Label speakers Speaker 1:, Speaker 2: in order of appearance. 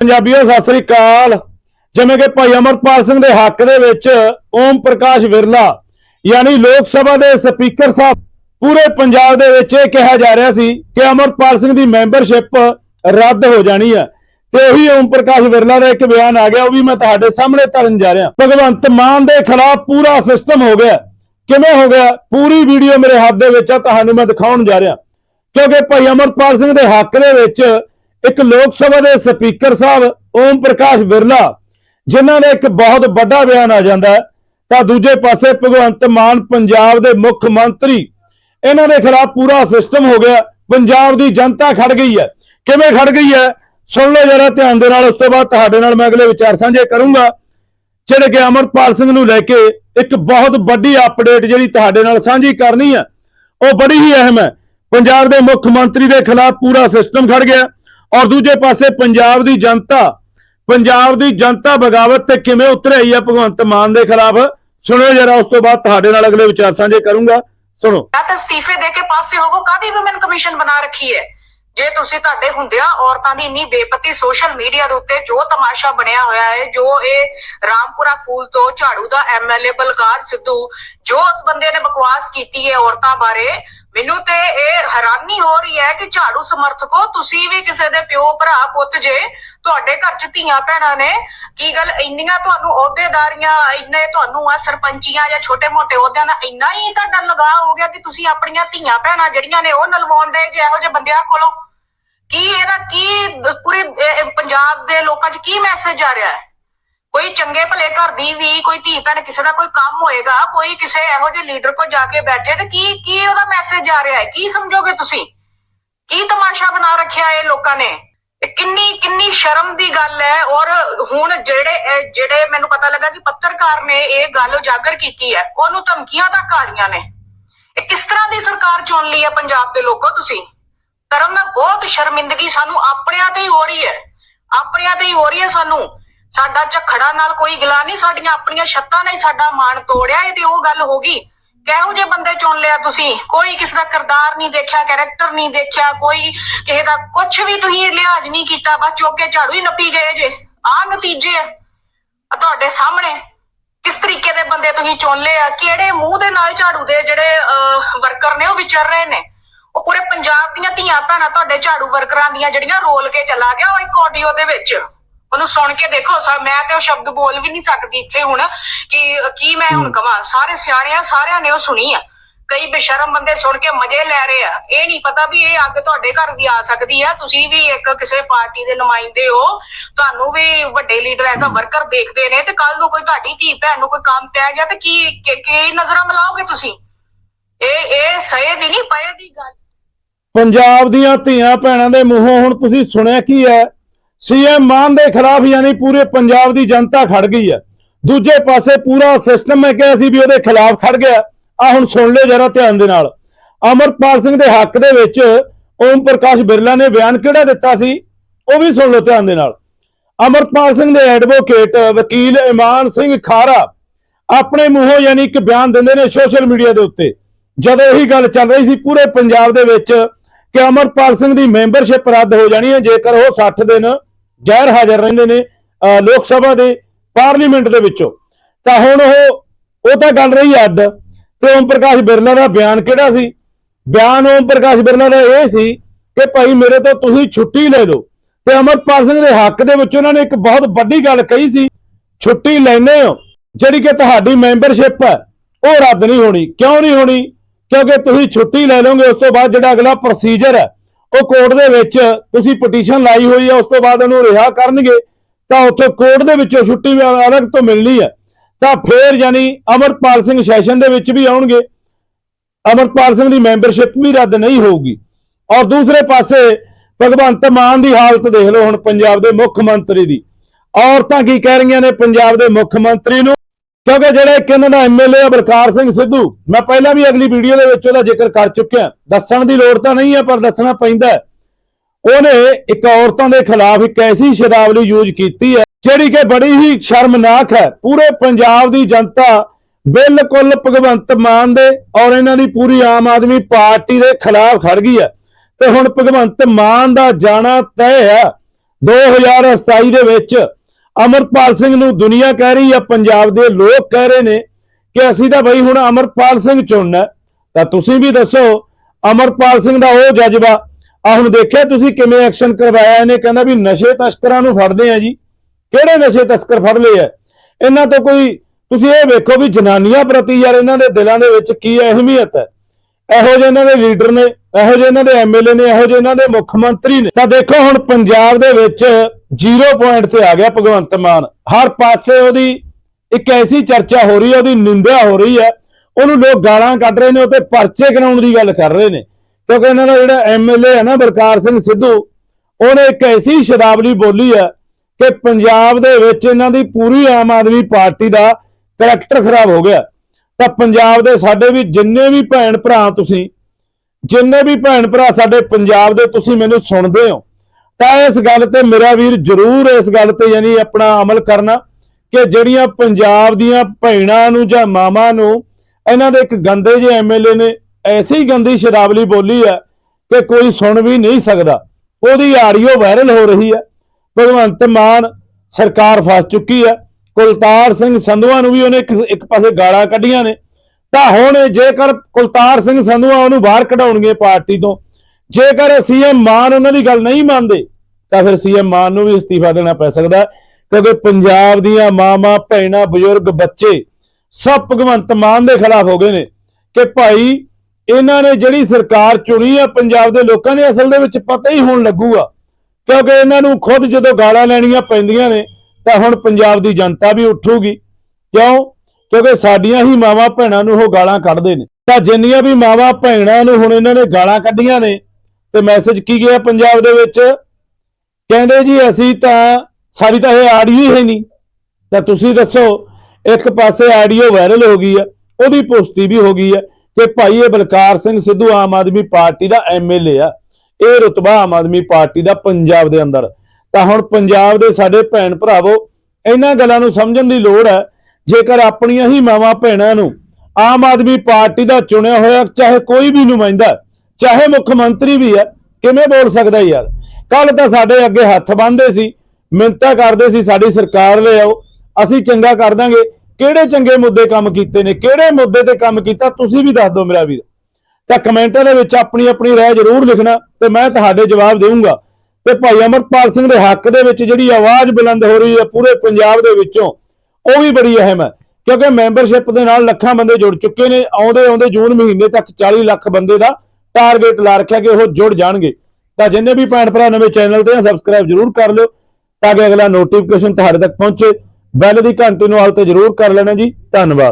Speaker 1: ਪੰਜਾਬੀਓ, ਸਤਿ ਸ੍ਰੀ ਅਕਾਲ। ਜਿਵੇਂ ਕਿ ਭਾਈ ਅਮਰਪਾਲ ਸਿੰਘ ਦੇ ਹੱਕ ਦੇ ਵਿੱਚ ਓਮ ਪ੍ਰਕਾਸ਼ ਵਿਰਲਾ, ਯਾਨੀ ਲੋਕ ਸਭਾ ਦੇ ਸਪੀਕਰ ਸਾਹਿਬ, ਪੂਰੇ ਪੰਜਾਬ ਦੇ ਵਿੱਚ ਇਹ ਕਿਹਾ ਜਾ ਰਿਹਾ ਸੀ ਕਿ ਅਮਰਪਾਲ ਸਿੰਘ ਦੀ ਮੈਂਬਰਸ਼ਿਪ ਰੱਦ ਹੋ ਜਾਣੀ ਹੈ। ਤੇ ਉਹੀ ਓਮ ਪ੍ਰਕਾਸ਼ ਵਿਰਲਾ ਦਾ ਇੱਕ ਬਿਆਨ ਆ ਗਿਆ, ਉਹ ਵੀ ਮੈਂ ਤੁਹਾਡੇ ਸਾਹਮਣੇ ਧਰਨ ਜਾ ਰਿਹਾ। ਭਗਵੰਤ ਮਾਨ ਦੇ ਖਿਲਾਫ ਪੂਰਾ ਸਿਸਟਮ ਹੋ ਗਿਆ। ਕਿਵੇਂ ਹੋ ਗਿਆ? ਪੂਰੀ ਵੀਡੀਓ ਮੇਰੇ ਹੱਥ ਦੇ ਵਿੱਚ ਆ, ਤੁਹਾਨੂੰ ਮੈਂ ਦਿਖਾਉਣ ਜਾ ਰਿਹਾ। ਕਿਉਂਕਿ ਭਾਈ ਅਮਰਪਾਲ ਸਿੰਘ ਦੇ ਹੱਕ ਦੇ ਵਿੱਚ ਇੱਕ ਲੋਕ ਸਭਾ ਦੇ ਸਪੀਕਰ ਸਾਹਿਬ ਓਮ ਪ੍ਰਕਾਸ਼ ਬਿਰਲਾ, ਜਿਨ੍ਹਾਂ ਦਾ ਇੱਕ ਬਹੁਤ ਵੱਡਾ ਬਿਆਨ ਆ ਜਾਂਦਾ ਤਾਂ ਦੂਜੇ ਪਾਸੇ ਭਗਵੰਤ ਮਾਨ ਪੰਜਾਬ ਦੇ ਮੁੱਖ ਮੰਤਰੀ, ਇਹਨਾਂ ਦੇ ਖਿਲਾਫ ਪੂਰਾ ਸਿਸਟਮ ਹੋ ਗਿਆ, ਪੰਜਾਬ ਦੀ ਜਨਤਾ ਖੜ ਗਈ ਹੈ। ਕਿਵੇਂ ਖੜ ਗਈ ਹੈ? ਸੁਣ ਲਓ ਜਰਾ ਧਿਆਨ ਦੇ ਨਾਲ, ਉਸ ਤੋਂ ਬਾਅਦ ਤੁਹਾਡੇ ਨਾਲ ਮੈਂ ਅਗਲੇ ਵਿਚਾਰ ਸਾਂਝੇ ਕਰੂੰਗਾ, ਜਿਹੜੇ ਕਿ ਅਮਰਪਾਲ ਸਿੰਘ ਨੂੰ ਲੈ ਕੇ ਇੱਕ ਬਹੁਤ ਵੱਡੀ ਅਪਡੇਟ ਜਿਹੜੀ ਤੁਹਾਡੇ ਨਾਲ ਸਾਂਝੀ ਕਰਨੀ ਹੈ, ਉਹ ਬੜੀ ਹੀ ਅਹਿਮ ਹੈ। ਪੰਜਾਬ ਦੇ ਮੁੱਖ ਮੰਤਰੀ ਦੇ ਖਿਲਾਫ ਪੂਰਾ ਸਿਸਟਮ ਖੜ ਗਿਆ। ਔਰ ਦੂਜੇ ਪਾਸੇ ਪੰਜਾਬ ਦੀ ਜਨਤਾ, ਪੰਜਾਬ ਦੀ ਜਨਤਾ ਬਗਾਵਤ ਤੇ ਕਿਵੇਂ ਉਤਰ ਆਈ ਭਗਵੰਤ ਮਾਨ ਦੇ ਖਿਲਾਫ? ਸੁਣਿਓ ਜਰਾ, ਉਸ ਤੋਂ ਬਾਅਦ ਤੁਹਾਡੇ ਨਾਲ ਅਗਲੇ ਵਿਚਾਰ ਸਾਂਝੇ ਕਰੂੰਗਾ। ਸੁਣੋ।
Speaker 2: ਤਾਂ ਅਸਤੀਫੇ ਦੇ ਕੇ ਪਾਸੇ ਹੋਵੋ ਕਾਦੀ ਵਿਮਨ ਕਮਿਸ਼ਨ ਬਣਾ ਰੱਖੀ ਹੈ? ਜੇ ਤੁਸੀਂ ਤੁਹਾਡੇ ਹੁੰਦਿਆਂ ਔਰਤਾਂ ਦੀ ਇੰਨੀ ਬੇਪਤੀ ਸੋਸ਼ਲ ਮੀਡੀਆ ਦੇ ਉੱਤੇ ਜੋ ਤਮਾਸ਼ਾ ਬਣਿਆ ਹੋਇਆ ਹੈ, ਜੋ ਇਹ ਰਾਮਪੁਰਾ ਫੂਲ ਤੋਂ ਝਾੜੂ ਦਾ ਐਮਐਲਏ ਬਲਕਾਰ ਸਿੱਧੂ, ਜੋ ਉਸ ਬੰਦੇ ਨੇ ਬਕਵਾਸ ਕੀਤੀ ਹੈ ਔਰਤਾਂ ਬਾਰੇ ਮੈਨੂੰ ਤੇ ਇਹ ਹੈਰਾਨੀ ਹੋ ਰਹੀ ਹੈ ਕਿ ਝਾੜੂ ਸਮਰਥਕੋ ਤੁਸੀਂ ਵੀ ਕਿਸੇ ਦੇ ਪਿਓ, ਭਰਾ, ਪੁੱਤ ਜੇ ਤੁਹਾਡੇ ਘਰ ਚ ਧੀਆਂ ਭੈਣਾਂ ਨੇ, ਕੀ ਗੱਲ ਇੰਨੀਆਂ ਤੁਹਾਨੂੰ ਅਹੁਦੇਦਾਰੀਆਂ, ਇੰਨੇ ਤੁਹਾਨੂੰ ਆ ਸਰਪੰਚੀਆਂ ਜਾਂ ਛੋਟੇ-ਮੋਟੇ ਅਹੁਦਿਆਂ ਦਾ ਇੰਨਾ ਹੀ ਤੁਹਾਡਾ ਲਗਾਅ ਹੋ ਗਿਆ ਕਿ ਤੁਸੀਂ ਆਪਣੀਆਂ ਧੀਆਂ ਭੈਣਾਂ ਜਿਹੜੀਆਂ ਨੇ ਉਹ ਨਲਵਾਉਣ ਦੇ ਜੇ ਇਹੋ ਜਿਹੇ ਬੰਦਿਆਂ ਕੋਲੋਂ? ਕੀ ਇਹਦਾ ਕੀ ਪੂਰੇ ਪੰਜਾਬ ਦੇ ਲੋਕਾਂ 'ਚ ਕੀ ਮੈਸੇਜ ਆ ਰਿਹਾ ਹੈ? ਕੋਈ ਚੰਗੇ ਭਲੇ ਘਰ ਦੀ ਵੀ, ਕੋਈ ਧੀ ਭੈਣ ਕਿਸੇ ਦਾ ਕੋਈ ਕੰਮ ਹੋਏਗਾ, ਕੋਈ ਕਿਸੇ ਇਹੋ ਜਿਹੇ ਲੀਡਰ ਕੋਲ ਜਾ ਕੇ ਬੈਠੇ ਤੇ ਕੀ ਕੀ ਉਹਦਾ ਮੈਸੇਜ ਆ ਰਿਹਾ ਹੈ? ਕੀ ਸਮਝੋਗੇ ਤੁਸੀਂ? ਕੀ ਤਮਾਸ਼ਾ ਬਣਾ ਰੱਖਿਆ ਇਹ ਲੋਕਾਂ ਨੇ? ਕਿੰਨੀ ਕਿੰਨੀ ਸ਼ਰਮ ਦੀ ਗੱਲ ਹੈ ਔਰ ਹੁਣ ਜਿਹੜੇ ਜਿਹੜੇ ਮੈਨੂੰ ਪਤਾ ਲੱਗਾ ਕਿ ਪੱਤਰਕਾਰ ਨੇ ਇਹ ਗੱਲ ਉਜਾਗਰ ਕੀਤੀ ਹੈ, ਉਹਨੂੰ ਧਮਕੀਆਂ ਤੱਕ ਆ ਰਹੀਆਂ ਨੇ? ਇਹ ਕਿਸ ਤਰ੍ਹਾਂ ਦੀ ਸਰਕਾਰ ਚੁਣ ਲਈ ਹੈ ਪੰਜਾਬ ਦੇ ਲੋਕੋ ਤੁਸੀਂ? ਧਰਮ ਨਾਲ ਬਹੁਤ ਸ਼ਰਮਿੰਦਗੀ ਸਾਨੂੰ ਆਪਣਿਆਂ ਤੇ ਹੀ ਹੋ ਰਹੀ ਹੈ। ਆਪਣਿਆਂ ਤੇ ਹੀ ਹੋ ਰਹੀ ਹੈ ਸਾਨੂੰ। ਸਾਡਾ ਝਖੜਾ ਨਾਲ ਕੋਈ ਗਿਲਾ ਨਹੀਂ, ਸਾਡੀਆਂ ਆਪਣੀਆਂ ਛੱਤਾਂ ਨੇ ਸਾਡਾ ਮਾਣ ਤੋੜਿਆ, ਇਹ ਤੇ ਉਹ ਗੱਲ ਹੋ ਗਈ। ਕਿਹੋ ਜਿਹੇ ਬੰਦੇ ਚੁਣ ਲਿਆ ਤੁਸੀਂ? ਕੋਈ ਕਿਸੇ ਦਾ ਕਿਰਦਾਰ ਨਹੀਂ ਦੇਖਿਆ ਕੈਰੈਕਟਰ ਨਹੀਂ ਦੇਖਿਆ, ਕੋਈ ਕਿਸੇ ਦਾ ਕੁਝ ਵੀ ਤੁਸੀਂ ਲਿਹਾਜ਼ ਨਹੀਂ ਕੀਤਾ, ਬਸ ਚੁੱਕ ਝਾੜੂ ਹੀ ਨੱਪੀ ਗਏ ਜੇ। ਆਹ ਨਤੀਜੇ ਆ ਤੁਹਾਡੇ ਸਾਹਮਣੇ। ਕਿਸ ਤਰੀਕੇ ਦੇ ਬੰਦੇ ਤੁਸੀਂ ਚੁਣ ਲਏ ਆ? ਕਿਹੜੇ ਮੂੰਹ ਦੇ ਨਾਲ ਝਾੜੂ ਦੇ ਜਿਹੜੇ ਵਰਕਰ ਨੇ, ਉਹ ਵਿਚਰ ਰਹੇ ਨੇ? ਉਹ ਪੂਰੇ ਪੰਜਾਬ ਦੀਆਂ ਧੀਆਂ ਭੈਣਾਂ ਤੁਹਾਡੇ ਝਾੜੂ ਵਰਕਰਾਂ ਦੀਆਂ ਜਿਹੜੀਆਂ ਰੋਲ ਕੇ ਚਲਾ ਗਿਆ ਉਹ ਇੱਕ ਆਡੀਓ ਦੇ ਵਿੱਚ। ਉਹਨੂੰ ਸੁਣ ਕੇ ਦੇਖੋ ਸਰ ਮੈਂ ਤੇ ਉਹ ਸ਼ਬਦ ਬੋਲ ਵੀ ਨਹੀਂ ਸਕਦੀ ਇੱਥੇ ਹੁਣ ਕਿ ਕੀ ਮੈਂ ਹੁਣ ਕਵਾਂ। ਸਾਰੇ ਸਿਆਣਿਆਂ ਸਾਰਿਆਂ ਨੇ ਉਹ ਸੁਣੀ ਆ। ਕਈ ਬੇਸ਼ਰਮ ਬੰਦੇ ਸੁਣ ਕੇ ਮਜ਼ੇ ਲੈ ਰਹੇ ਆ। ਇਹ ਨਹੀਂ ਪਤਾ ਵੀ ਇਹ ਅੱਗ ਤੁਹਾਡੇ ਘਰ ਵੀ ਆ ਸਕਦੀ ਆ। ਤੁਸੀਂ ਵੀ ਇੱਕ ਕਿਸੇ ਪਾਰਟੀ ਦੇ ਨੁਮਾਇੰਦੇ ਹੋ। ਤੁਹਾਨੂੰ ਵੀ ਵੱਡੇ ਲੀਡਰ ਐਸਾ ਵਰਕਰ ਦੇਖਦੇ ਨੇ ਤੇ ਕੱਲ ਨੂੰ ਕੋਈ ਤੁਹਾਡੀ ਧੀ ਭੈਣ ਨੂੰ ਕੋਈ ਕੰਮ ਪੈ ਗਿਆ ਤੇ ਕੀ ਕੀ- ਨਜ਼ਰਾਂ ਮਿਲਾਓਗੇ ਤੁਸੀਂ? ਇਹ ਇਹ ਸਹੀ ਦੀ ਨਹੀਂ ਪਏ ਦੀ ਗੱਲ।
Speaker 1: ਪੰਜਾਬ ਦੀਆਂ ਧੀਆਂ ਭੈਣਾਂ ਦੇ ਮੂੰਹੋਂ ਹੁਣ ਤੁਸੀਂ ਸੁਣਿਆ ਕੀ ਹੈ? ਸੀਐਮ ਮਾਨ ਦੇ ਖਿਲਾਫ ਯਾਨੀ ਪੂਰੇ ਪੰਜਾਬ ਦੀ ਜਨਤਾ ਖੜ ਗਈ ਹੈ। ਦੂਜੇ ਪਾਸੇ ਪੂਰਾ ਸਿਸਟਮ ਮੈਂ ਕਿਹਾ ਸੀ ਵੀ ਉਹਦੇ ਖਿਲਾਫ ਖੜ ਗਿਆ ਆ ਹੁਣ ਸੁਣ ਲਿਓ ਜਰਾ ਧਿਆਨ ਦੇ ਨਾਲ। ਅਮਰਪਾਲ ਸਿੰਘ ਦੇ ਹੱਕ ਦੇ ਵਿੱਚ ਓਮ ਪ੍ਰਕਾਸ਼ ਬਿਰਲਾ ਨੇ ਬਿਆਨ ਕਿਹੜਾ ਦਿੱਤਾ ਸੀ? ਉਹ ਵੀ ਸੁਣ ਲਓ ਧਿਆਨ ਦੇ ਨਾਲ। ਅਮਰਪਾਲ ਸਿੰਘ ਦੇ ਐਡਵੋਕੇਟ ਵਕੀਲ ਇਮਾਨ ਸਿੰਘ ਖਾਰਾ ਆਪਣੇ ਮੂੰਹੋਂ ਯਾਨੀ ਇੱਕ ਬਿਆਨ ਦਿੰਦੇ ਨੇ ਸੋਸ਼ਲ ਮੀਡੀਆ ਦੇ ਉੱਤੇ। ਜਦੋਂ ਇਹੀ ਗੱਲ ਚੱਲ ਰਹੀ ਸੀ ਪੂਰੇ ਪੰਜਾਬ ਦੇ ਵਿੱਚ ਕਿ ਅਮਰਪਾਲ ਸਿੰਘ ਦੀ ਮੈਂਬਰਸ਼ਿਪ ਰੱਦ ਹੋ ਜਾਣੀ ਹੈ, ਜੇਕਰ ਉਹ 60 ਦਿਨ ਗੈਰ ਹਾਜ਼ਰ ਰਹਿੰਦੇ ਨੇ ਲੋਕ ਸਭਾ ਦੇ, ਪਾਰਲੀਮੈਂਟ ਦੇ ਵਿੱਚੋਂ। ਤਾਂ ਹੁਣ ਉਹ ਉਹ ਤਾਂ ਗੱਲ ਰਹੀ ਅੱਡ, ਤੇ ਓਮ ਪ੍ਰਕਾਸ਼ ਬਿਰਲਾ ਦਾ ਬਿਆਨ ਕਿਹੜਾ ਸੀ? ਬਿਆਨ ਓਮ ਪ੍ਰਕਾਸ਼ ਬਿਰਲਾ ਦਾ ਇਹ ਸੀ ਕਿ ਭਾਈ ਮੇਰੇ ਤੋਂ ਤੁਸੀਂ ਛੁੱਟੀ ਲੈ ਲਓ। ਤੇ ਅਮਰਪਾਲ ਸਿੰਘ ਦੇ ਹੱਕ ਦੇ ਵਿੱਚ ਉਹਨਾਂ ਨੇ ਇੱਕ ਬਹੁਤ ਵੱਡੀ ਗੱਲ ਕਹੀ ਸੀ, ਛੁੱਟੀ ਲੈਨੇ ਹੋ, ਜਿਹੜੀ ਕਿ ਤੁਹਾਡੀ ਮੈਂਬਰਸ਼ਿਪ ਹੈ, ਉਹ ਰੱਦ ਨਹੀਂ ਹੋਣੀ। ਕਿਉਂ ਨਹੀਂ ਹੋਣੀ? ਕਿਉਂਕਿ ਤੁਸੀਂ ਛੁੱਟੀ ਲੈ ਲਓਗੇ, ਉਸ ਤੋਂ ਬਾਅਦ ਜਿਹੜਾ ਅਗਲਾ ਪ੍ਰੋਸੀਜਰ ਹੈ ਉਹ ਕੋਰਟ ਦੇ ਵਿੱਚ ਤੁਸੀਂ ਪਟੀਸ਼ਨ ਲਾਈ ਹੋਈ ਹੈ ਉਸ ਤੋਂ ਬਾਅਦ ਉਹਨੂੰ ਰਿਹਾ ਕਰਨਗੇ, ਤਾਂ ਉੱਥੇ ਕੋਰਟ ਦੇ ਵਿੱਚੋਂ ਛੁੱਟੀ ਵੀ ਅਲੱਗ ਤੋਂ ਮਿਲਣੀ ਹੈ ਤਾਂ ਫੇਰ ਯਾਨੀ ਅਮਰਪਾਲ ਸਿੰਘ ਸੈਸ਼ਨ ਦੇ ਵਿੱਚ ਵੀ ਆਉਣਗੇ। ਅਮਰਪਾਲ ਸਿੰਘ ਦੀ ਮੈਂਬਰਸ਼ਿਪ ਵੀ ਰੱਦ ਨਹੀਂ ਹੋਊਗੀ। ਔਰ ਦੂਸਰੇ ਪਾਸੇ ਭਗਵੰਤ ਮਾਨ ਦੀ ਹਾਲਤ ਦੇਖ ਲਓ ਹੁਣ ਪੰਜਾਬ ਦੇ ਮੁੱਖ ਮੰਤਰੀ ਦੀ। ਔਰਤਾਂ ਕੀ ਕਹਿ ਰਹੀਆਂ ਨੇ? ਪੰਜਾਬ ਦੇ ਮੁੱਖ ਮੰਤਰੀ ਨੂੰ ਕਿਉਂਕਿ ਜਿਹੜਾ ਇੱਕ ਇਹਨਾਂ ਦਾ ਐਮਐਲਏ ਬਲਕਾਰ ਸਿੰਘ ਸਿੱਧੂ, ਮੈਂ ਪਹਿਲਾਂ ਵੀ ਅਗਲੀ ਵੀਡੀਓ ਦੇ ਵਿੱਚ ਉਹਦਾ ਜ਼ਿਕਰ ਕਰ ਚੁੱਕਿਆ। ਦੱਸਣ ਦੀ ਲੋੜ ਤਾਂ ਨਹੀਂ ਹੈ, ਪਰ ਦੱਸਣਾ ਪੈਂਦਾ ਉਹਨੇ ਇੱਕ ਔਰਤਾਂ ਦੇ ਖਿਲਾਫ ਇੱਕ ਐਸੀ ਸ਼ਰਾਵਲੀ ਯੂਜ਼ ਕੀਤੀ ਹੈ, ਜਿਹੜੀ ਕਿ ਬੜੀ ਹੀ ਸ਼ਰਮਨਾਕ ਹੈ। ਪੂਰੇ ਪੰਜਾਬ ਦੀ ਜਨਤਾ ਬਿਲਕੁਲ ਭਗਵੰਤ ਮਾਨ ਦੇ ਔਰ ਇਹਨਾਂ ਦੀ ਪੂਰੀ ਆਮ ਆਦਮੀ ਪਾਰਟੀ ਦੇ ਖਿਲਾਫ ਖੜ ਗਈ ਹੈ। ਤੇ ਹੁਣ ਭਗਵੰਤ ਮਾਨ ਦਾ ਜਾਣਾ ਤੈਅ ਹੈ। 2027 ਦੇ ਵਿੱਚ ਅਮਰਪਾਲ ਸਿੰਘ ਨੂੰ ਦੁਨੀਆ ਕਹਿ ਰਹੀ ਆ, ਪੰਜਾਬ ਦੇ ਲੋਕ ਕਹਿ ਰਹੇ ਨੇ ਕਿ ਅਸੀਂ ਤਾਂ ਬਈ ਹੁਣ ਅਮਰਪਾਲ ਸਿੰਘ ਚੁਣਨਾ ਤਾਂ ਤੁਸੀਂ ਵੀ ਦੱਸੋ, ਅਮਰਪਾਲ ਸਿੰਘ ਦਾ ਉਹ ਜਜ਼ਬਾ ਆ ਹੁਣ ਦੇਖਿਆ ਤੁਸੀਂ ਕਿਵੇਂ ਐਕਸ਼ਨ ਕਰਵਾਇਆ ਇਹਨੇ, ਕਹਿੰਦਾ ਵੀ ਨਸ਼ੇ ਤਸਕਰਾਂ ਨੂੰ ਫੜਦੇ ਆ ਜੀ। ਕਿਹੜੇ ਨਸ਼ੇ ਤਸਕਰ ਫੜ ਲਏ ਆ? ਇਹਨਾਂ ਤੋਂ ਕੋਈ, ਤੁਸੀਂ ਇਹ ਵੇਖੋ ਵੀ ਜਨਾਨੀਆਂ ਪ੍ਰਤੀ ਯਾਰ ਇਹਨਾਂ ਦੇ ਦਿਲਾਂ ਦੇ ਵਿੱਚ ਕੀ ਅਹਿਮੀਅਤ ਹੈ। ਇਹੋ ਜਿਹੇ ਇਹਨਾਂ ਦੇ ਲੀਡਰ ਨੇ, ਇਹੋ ਜਿਹੇ ਇਹਨਾਂ ਦੇ ਐਮਐਲਏ ਨੇ, ਇਹੋ ਜਿਹੇ ਇਹਨਾਂ ਦੇ ਮੁੱਖ ਮੰਤਰੀ ਨੇ। ਤਾਂ ਦੇਖੋ ਹੁਣ ਪੰਜਾਬ ਦੇ ਵਿੱਚ ਜ਼ੀਰੋ ਪੁਆਇੰਟ ਤੇ ਆ ਗਿਆ ਭਗਵੰਤ ਮਾਨ। ਹਰ ਪਾਸੇ ਉਹਦੀ ਇੱਕ ਐਸੀ ਚਰਚਾ ਹੋ ਰਹੀ ਹੈ, ਉਹਦੀ ਨਿੰਦਿਆ ਹੋ ਰਹੀ ਹੈ। ਉਹਨੂੰ ਲੋਕ ਗਾਲਾਂ ਕੱਢ ਰਹੇ ਨੇ, ਉਹ ਤੇ ਪਰਚੇ ਕਰਾਉਣ ਦੀ ਗੱਲ ਕਰ ਰਹੇ ਨੇ। ਕਿਉਂਕਿ ਇਹਨਾਂ ਦਾ ਜਿਹੜਾ ਐਮਐਲਏ ਹੈ ਨਾ ਬਰਕਾਰ ਸਿੰਘ ਸਿੱਧੂ, ਉਹਨੇ ਇੱਕ ਐਸੀ ਸ਼ਬਦਾਵਲੀ ਬੋਲੀ ਹੈ ਕਿ ਪੰਜਾਬ ਦੇ ਵਿੱਚ ਇਹਨਾਂ ਦੀ ਪੂਰੀ ਆਮ ਆਦਮੀ ਪਾਰਟੀ ਦਾ ਕਰੈਕਟਰ ਖਰਾਬ ਹੋ ਗਿਆ। ਤਾਂ ਪੰਜਾਬ ਦੇ ਸਾਡੇ ਵੀ ਜਿੰਨੇ ਵੀ ਭੈਣ ਭਰਾ ਤੁਸੀਂ, ਜਿੰਨੇ ਵੀ ਭੈਣ ਭਰਾ ਸਾਡੇ ਪੰਜਾਬ ਦੇ ਤੁਸੀਂ ਮੈਨੂੰ ਸੁਣਦੇ ਹੋ, ਤਾਂ ਇਸ ਗੱਲ ਤੇ ਮੇਰਾ ਵੀਰ ਜਰੂਰ ਇਸ ਗੱਲ ਤੇ ਯਾਨੀ ਆਪਣਾ ਅਮਲ ਕਰਨਾ ਕਿ ਜਿਹੜੀਆਂ ਪੰਜਾਬ ਦੀਆਂ ਭੈਣਾਂ ਨੂੰ ਜਾਂ ਮਾਵਾਂ ਨੂੰ ਇਹਨਾਂ ਦੇ ਇੱਕ ਗੰਦੇ ਜਿਹੇ ਐਮਐਲਏ ਨੇ ਐਸੀ ਗੰਦੀ ਸ਼ਰਾਬਲੀ ਬੋਲੀ ਹੈ ਕਿ ਕੋਈ ਸੁਣ ਵੀ ਨਹੀਂ ਸਕਦਾ। ਉਹਦੀ ਆਡੀਓ ਵਾਇਰਲ ਹੋ ਰਹੀ ਹੈ। ਭਗਵੰਤ ਮਾਨ ਸਰਕਾਰ ਫਸ ਚੁੱਕੀ ਹੈ। ਕੁਲਤਾਰ ਸਿੰਘ ਸੰਧਵਾ ਨੂੰ ਵੀ ਉਹਨੇ ਇੱਕ ਪਾਸੇ ਗਾਲਾਂ ਕੱਢੀਆਂ ਨੇ। ਤਾਂ ਹੁਣ ਜੇਕਰ ਕੁਲਤਾਰ ਸਿੰਘ ਸੰਧਵਾ ਉਹਨੂੰ ਬਾਹਰ ਕਢਾਉਣਗੇ ਪਾਰਟੀ ਤੋਂ, ਜੇਕਰ ਸੀਐਮ ਮਾਨ ਉਹਨਾਂ ਦੀ ਗੱਲ ਨਹੀਂ ਮੰਨਦੇ, ਤਾਂ ਫਿਰ ਸੀਐਮ ਮਾਨ ਨੂੰ ਵੀ ਅਸਤੀਫਾ ਦੇਣਾ ਪੈ ਸਕਦਾ ਕਿਉਂਕਿ ਪੰਜਾਬ ਦੀਆਂ ਮਾਵਾਂ ਭੈਣਾਂ, ਬਜ਼ੁਰਗ, ਬੱਚੇ ਸਭ ਭਗਵੰਤ ਮਾਨ ਦੇ ਖਿਲਾਫ ਹੋ ਗਏ ਨੇ ਕਿ ਭਾਈ ਇਹਨਾਂ ਨੇ ਜਿਹੜੀ ਸਰਕਾਰ ਚੁਣੀ ਆ, ਪੰਜਾਬ ਦੇ ਲੋਕਾਂ ਨੇ ਅਸਲ ਦੇ ਵਿੱਚ ਪਤਾ ਹੀ ਹੋਣ ਲੱਗੂਗਾ, ਕਿਉਂਕਿ ਇਹਨਾਂ ਨੂੰ ਖੁਦ ਜਦੋਂ ਗਾਲਾਂ ਲੈਣੀਆਂ ਪੈਂਦੀਆਂ ਨੇ ਤਾਂ ਹੁਣ ਪੰਜਾਬ ਦੀ ਜਨਤਾ ਵੀ ਉੱਠੂਗੀ। ਕਿਉਂ? ਕਿਉਂਕਿ ਸਾਡੀਆਂ ਹੀ ਮਾਵਾਂ ਭੈਣਾਂ ਨੂੰ ਉਹ ਗਾਲਾਂ ਕੱਢਦੇ ਨੇ। ਤਾਂ ਜਿੰਨੀਆਂ ਵੀ ਮਾਵਾਂ ਭੈਣਾਂ ਨੂੰ ਹੁਣ ਇਹਨਾਂ ਨੇ ਗਾਲਾਂ ਕੱਢੀਆਂ ਨੇ, ਤੇ ਮੈਸੇਜ ਕੀ ਗਿਆ ਪੰਜਾਬ ਦੇ ਵਿੱਚ? ਕਹਿੰਦੇ ਜੀ ਅਸੀਂ ਤਾਂ, ਸਾਡੀ ਤਾਂ ਇਹ ਆਡੀਓ ਹੀ ਹੈ ਨਹੀਂ। ਤਾਂ ਤੁਸੀਂ ਦੱਸੋ, ਇੱਕ ਪਾਸੇ ਆਡੀਓ ਵਾਇਰਲ ਹੋ ਗਈ ਹੈ, ਉਹਦੀ ਪੁਸ਼ਟੀ ਵੀ ਹੋ ਗਈ ਹੈ ਕਿ ਭਾਈ ਇਹ ਬਲਕਾਰ ਸਿੰਘ ਸਿੱਧੂ ਆਮ ਆਦਮੀ ਪਾਰਟੀ ਦਾ ਐਮਐਲਏ ਆ। ਇਹ ਰੁਤਬਾ ਆਮ ਆਦਮੀ ਪਾਰਟੀ ਦਾ ਪੰਜਾਬ ਦੇ ਅੰਦਰ। ਤਾਂ ਹੁਣ ਪੰਜਾਬ ਦੇ ਸਾਡੇ ਭੈਣ ਭਰਾਵੋ, ਇਹਨਾਂ ਗੱਲਾਂ ਨੂੰ ਸਮਝਣ ਦੀ ਲੋੜ ਹੈ। ਜੇਕਰ ਆਪਣੀਆਂ ਹੀ ਮਾਵਾਂ ਭੈਣਾਂ ਨੂੰ ਆਮ ਆਦਮੀ ਪਾਰਟੀ ਦਾ ਚੁਣਿਆ ਹੋਇਆ ਚਾਹੇ ਕੋਈ ਵੀ ਨੁਮਾਇੰਦਾ ਚਾਹੇ ਮੁੱਖ ਮੰਤਰੀ ਵੀ ਹੈ, ਕਿਵੇਂ ਬੋਲ ਸਕਦਾ ਯਾਰ? ਕੱਲ ਤਾਂ ਸਾਡੇ ਅੱਗੇ ਹੱਥ ਬੰਨ੍ਹਦੇ ਸੀ ਮਿੰਤਾ ਕਰਦੇ ਸੀ, ਸਾਡੀ ਸਰਕਾਰ ਲੈ ਆਓ, ਅਸੀਂ ਚੰਗਾ ਕਰ ਦਾਂਗੇ। ਕਿਹੜੇ ਚੰਗੇ ਮੁੱਦੇ ਕੰਮ ਕੀਤੇ ਨੇ, ਕਿਹੜੇ ਮੁੱਦੇ ਤੇ ਕੰਮ ਕੀਤਾ, ਤੁਸੀਂ ਵੀ ਦੱਸ ਦਿਓ ਮੇਰਾ ਵੀਰ। ਤਾਂ ਕਮੈਂਟਾਂ ਦੇ ਵਿੱਚ ਆਪਣੀ ਆਪਣੀ ਰਾਏ ਜ਼ਰੂਰ ਲਿਖਣਾ ਤੇ ਮੈਂ ਤੁਹਾਡੇ ਜਵਾਬ ਦੇਵਾਂਗਾ ਤੇ ਭਾਈ ਅਮਰਪਾਲ ਸਿੰਘ ਦੇ ਹੱਕ ਦੇ ਵਿੱਚ ਜਿਹੜੀ ਆਵਾਜ਼ ਬੁਲੰਦ ਹੋ ਰਹੀ ਹੈ ਪੂਰੇ ਪੰਜਾਬ ਦੇ ਵਿੱਚੋਂ, ਉਹ ਵੀ ਬੜੀ ਅਹਿਮ ਹੈ। ਕਿਉਂਕਿ ਮੈਂਬਰਸ਼ਿਪ ਦੇ ਨਾਲ ਲੱਖਾਂ ਬੰਦੇ ਜੁੜ ਚੁੱਕੇ ਨੇ, ਆਉਂਦੇ ਆਉਂਦੇ ਜੂਨ ਮਹੀਨੇ ਤੱਕ 40 ਲੱਖ ਬੰਦੇ ਦਾ ਟਾਰਗੇਟ ਲਾ ਰੱਖਿਆ ਕਿ ਉਹ ਜੁੜ ਜਾਣਗੇ। ਤਾਂ ਜਿੰਨੇ ਵੀ ਭੈਣ ਭਰਾ ਨਵੇਂ ਚੈਨਲ ਤੇ ਆ ਸਬਸਕ੍ਰਾਈਬ ਜ਼ਰੂਰ ਕਰ ਲਿਓ, ਤਾਂ ਕਿ ਅਗਲਾ ਨੋਟੀਫਿਕੇਸ਼ਨ ਤੁਹਾਡੇ ਤੱਕ ਪਹੁੰਚੇ। ਬੈਲ ਦੀ ਘੰਟੀ ਨੂੰ ਹਾਲ ਤੇ ਜ਼ਰੂਰ ਕਰ ਲੈਣਾ ਜੀ। ਧੰਨਵਾਦ।